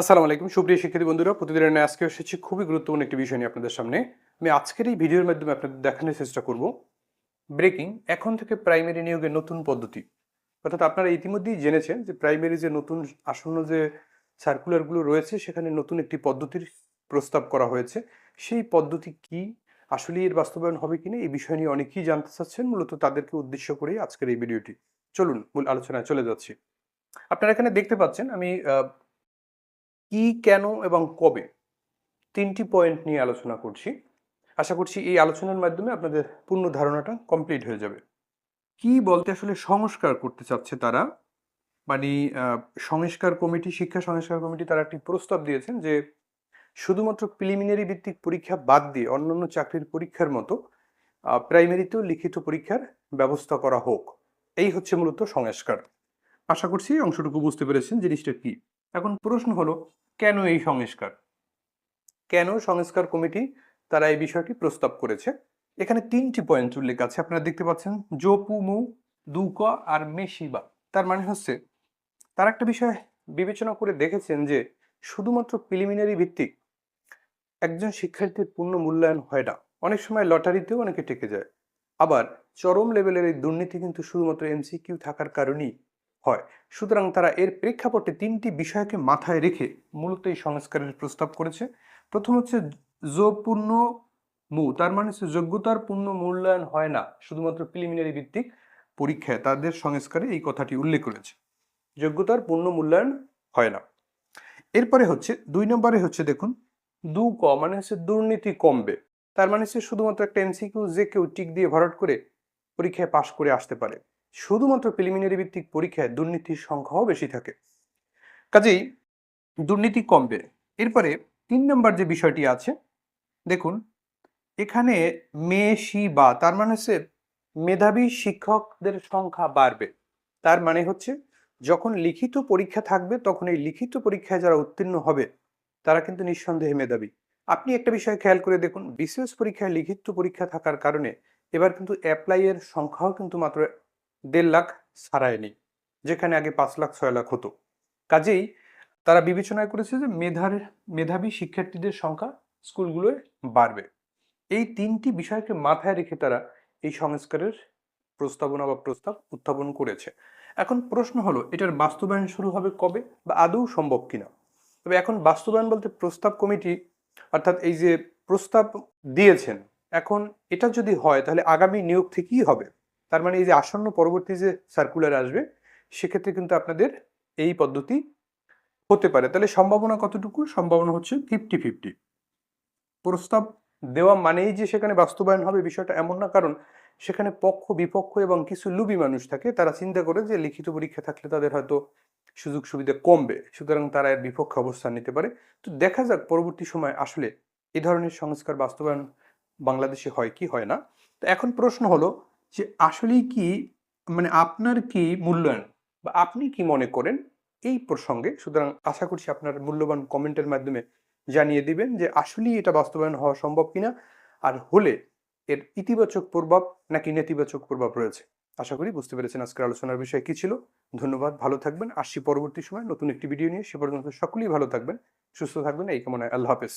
আসসালামু আলাইকুম। সুপ্রিয় শিক্ষার্থী বন্ধুরা, প্রতিদিনের আজকে এসেছি খুবই গুরুত্বপূর্ণ একটি বিষয় নিয়ে আপনাদের সামনে। আমি আজকের এই ভিডিওর মাধ্যমে আপনাদের দেখানোর চেষ্টা করব ব্রেকিং এখন থেকে প্রাইমারি নিয়োগের নতুন পদ্ধতি। অর্থাৎ আপনারা ইতিমধ্যেই জেনেছেন যে প্রাইমারি যে নতুন আসন্ন যে সার্কুলারগুলো রয়েছে, সেখানে নতুন একটি পদ্ধতির প্রস্তাব করা হয়েছে। সেই পদ্ধতি কি, আসলে এর বাস্তবায়ন হবে কিনা এই বিষয় নিয়ে অনেকেই জানতে চাচ্ছেন। মূলত তাদেরকে উদ্দেশ্য করেই আজকের এই ভিডিওটি। চলুন, মূল আলোচনায় চলে যাচ্ছি। আপনারা এখানে দেখতে পাচ্ছেন, আমি কি, কেন এবং কবে? তিনটি পয়েন্ট নিয়ে আলোচনা করছি। আশা করছি এই আলোচনার মাধ্যমে আপনাদের পূর্ণ ধারণাটা কমপ্লিট হয়ে যাবে। কি বলতে আসলে সংস্কার করতে চাচ্ছে তারা? মানে সংস্কার কমিটি, শিক্ষা সংস্কার কমিটি তারা একটি প্রস্তাব দিয়েছেন যে, শুধুমাত্র প্রিলিমিনারি ভিত্তিক পরীক্ষা বাদ দিয়ে অন্যান্য চাকরির পরীক্ষার মতো প্রাইমারিতেও লিখিত পরীক্ষার ব্যবস্থা করা হোক। এই হচ্ছে মূলত সংস্কার। আশা করছি অংশটুকু বুঝতে পেরেছেন জিনিসটা কি। এখন প্রশ্ন হলো, কেন এই সংস্কার? কেন সংস্কার কমিটি তারা এই বিষয়টি প্রস্তাব করেছে? এখানে তিনটি পয়েন্ট উল্লেখ আছে, আপনারা দেখতে পাচ্ছেন জোপুমু দুক আর মেশিবা তার মানে হচ্ছে, তার একটা বিষয় বিবেচনা করে দেখেছেন যে, শুধুমাত্র প্রিলিমিনারি ভিত্তিক একজন শিক্ষার্থীর পূর্ণ মূল্যায়ন হয় না। অনেক সময় লটারিতেও অনেকে টেকে যায়। আবার চরম লেভেলের এই দুর্নীতি কিন্তু শুধুমাত্র এমসিকিউ থাকার কারণেই হয়। সুতরাং তারা এর প্রেক্ষাপটে তিনটি বিষয়কে মাথায় রেখে মূলত এই সংস্কারের প্রস্তাব করেছে। প্রথম হচ্ছে যোগপূর্ণ মু তার মানে হচ্ছে যোগ্যতার পূর্ণ মূল্যায়ন হয় না, শুধুমাত্র প্রিলিমিনারি ভিত্তিক পরীক্ষায় তাদের সংস্কারে এই কথাটি উল্লেখ করেছে। যোগ্যতার পূর্ণ মূল্যায়ন হয় না। এরপরে হচ্ছে, দুই নম্বরে হচ্ছে দেখুন, দু ক মানে হচ্ছে দুর্নীতি কমবে। তার মানে হচ্ছে শুধুমাত্র একটা এমসিকিউ যে কেউ টিক দিয়ে ভরাট করে পরীক্ষায় পাশ করে আসতে পারে। শুধুমাত্র প্রিলিমিনারি ভিত্তিক পরীক্ষায় দুর্নীতির সংখ্যাও বেশি থাকে। কাজেই দুর্নীতি কমবে। এরপরে তিন নম্বর যে বিষয়টি আছে, দেখুন, এখানে মেশি বা, তার মানে হচ্ছে মেধাবী শিক্ষকদের সংখ্যা বাড়বে। তার মানে হচ্ছে যখন লিখিত পরীক্ষা থাকবে, তখন এই লিখিত পরীক্ষায় যারা উত্তীর্ণ হবে, তারা কিন্তু নিঃসন্দেহে মেধাবী। আপনি একটা বিষয় খেয়াল করে দেখুন, বিশেষ পরীক্ষায় লিখিত পরীক্ষা থাকার কারণে এবার কিন্তু অ্যাপ্লাইয়ের সংখ্যাও কিন্তু মাত্র দেড় লাখ ছাড়ায়নি, যেখানে আগে পাঁচ লাখ, ছয় লাখ হতো। কাজেই তারা বিবেচনায় করেছে যে মেধার, মেধাবী শিক্ষার্থীদের সংখ্যা স্কুলগুলোয় বাড়বে। এই তিনটি বিষয়কে মাথায় রেখে তারা এই সংস্কারের প্রস্তাবনা বা প্রস্তাব উত্থাপন করেছে। এখন প্রশ্ন হলো, এটার বাস্তবায়ন শুরু হবে কবে বা আদৌ সম্ভব কিনা? তবে এখন বাস্তবায়ন বলতে প্রস্তাব কমিটি অর্থাৎ এই যে প্রস্তাব দিয়েছেন এখন এটা যদি হয়, তাহলে আগামী নিয়োগ থেকেই হবে। তার মানে এই যে আসন্ন পরবর্তী যে সার্কুলার আসবে, সেক্ষেত্রে কিন্তু আপনাদের এই পদ্ধতি হতে পারে। তাহলে সম্ভাবনা কতটুকু? সম্ভাবনা হচ্ছে ফিফটি ফিফটি প্রস্তাব দেওয়া মানেই যে সেখানে বাস্তবায়ন হবে বিষয়টা এমন না, কারণ সেখানে পক্ষ, বিপক্ষ এবং কিছু লুবি মানুষ থাকে, তারা চিন্তা করে যে লিখিত পরীক্ষা থাকলে তাদের হয়তো সুযোগ সুবিধা কমবে, সুতরাং তারা এর বিপক্ষে অবস্থান নিতে পারে। তো দেখা যাক পরবর্তী সময় আসলে এই ধরনের সংস্কার বাস্তবায়ন বাংলাদেশে হয় কি হয় না? তো এখন প্রশ্ন হলো যে আসলেই কি মানে আপনার কি মূল্যায়ন বা আপনি কি মনে করেন এই প্রসঙ্গে? সুতরাং আশা করছি আপনার মূল্যবান কমেন্টের মাধ্যমে জানিয়ে দিবেন যে আসলেই এটা বাস্তবায়ন হওয়া সম্ভব কিনা আর হলে এর ইতিবাচক প্রভাব নাকি নেতিবাচক প্রভাব রয়েছে? আশা করি বুঝতে পেরেছেন আজকের আলোচনার বিষয় কি ছিল। ধন্যবাদ, ভালো থাকবেন। আসছি পরবর্তী সময় নতুন একটি ভিডিও নিয়ে। সে পর্যন্ত সকলেই ভালো থাকবেন, সুস্থ থাকবেন। এই কামনায় আল্লাহ হাফেজ।